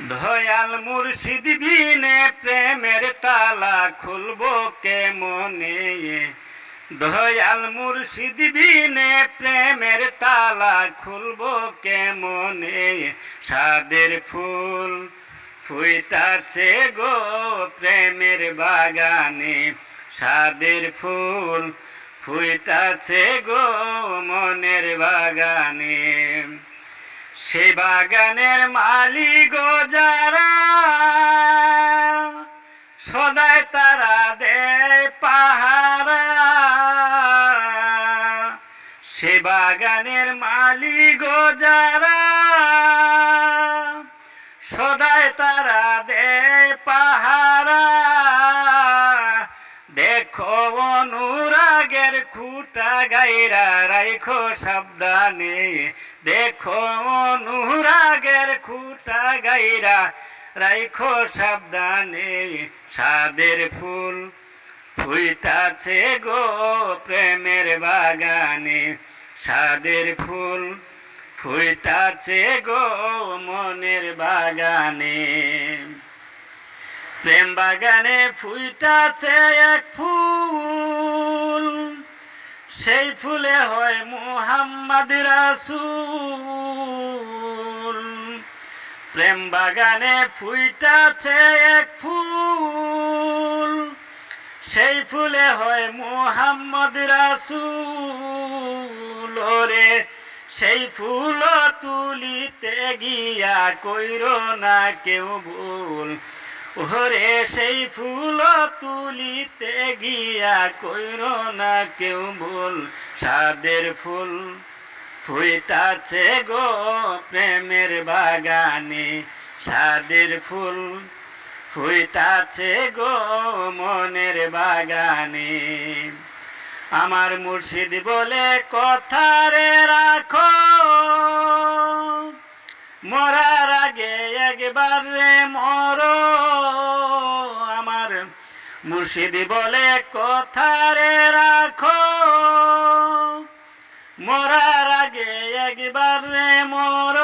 দয়াল মুর্শিদ বিনে প্রেমের তালা খুলবো কে মনে দয়াল মুর্শিদ বিনে প্রেমের তালা খুলবো কে মনে সাদের ফুল ফুইটাছে গো প্রেমের বাগানে। সাদের ফুল ফুইটাছে গো মনের বাগানে। সে বাগানের মালিক যারা সদায় তারা দেয় পাহারা। সে বাগানের মালিক যারা সদায় তারা দেয় গাইরা রাইখো সাবধানে। দেখো অনুরাগের খুঁটা গাইরা রাইখো সাবধানে। সাদের ফুল ফুইটাছে গো প্রেমের বাগানে। সাদের ফুল ফুইটাছে গো মনের বাগানে। প্রেম বাগানে ফুইটাছে এক ফুল। সেই ফুলে হয় মুহাম্মদ রাসূল। প্রেম বাগানে ফুইটাছে এক ফুল। সেই ফুলে হয় মুহাম্মদ রাসূল। ওরে, সেই ফুল তুলিতে গিয়া কইর না কেউ ভুল। ওরে সেই ফুল তুলিতে গিয়া কইর না কেউ ভুল সাদের ফুল ফুইটাছে গো প্রেমের বাগানে সাদের ফুল ফুইটাছে গো মনের বাগানে। আমার মুর্শিদ বলে, কথা রে রাখো, মরার আগে একবার রে মর মুর্শিদ বলে, কথারে রাখো? মরার আগে একবার রে মর।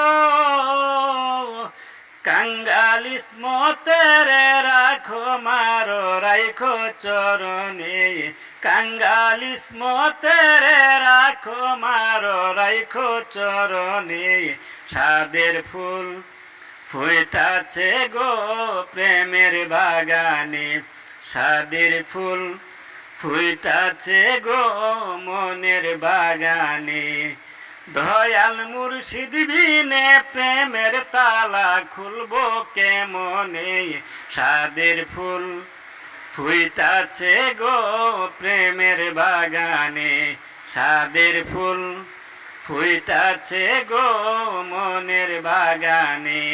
কাঙ্গালিস মতেরে রাখো, মারো, রাইখো চরণে। কাঙ্গালিস মতেরে রাখো, মারো, রাইখো চরণে। সাদের ফুল ফুইটাছে গো প্রেমের বাগানে। সাদের ফুল ফুইটাছে গো মনের বাগানে। দয়াল মুর্শিদ বিনে প্রেমের তালা খুলবো কেমনে? সাদের ফুল ফুইটাছে গো প্রেমের বাগানে। সাদের ফুল ফুইটাছে গো মনের বাগানে।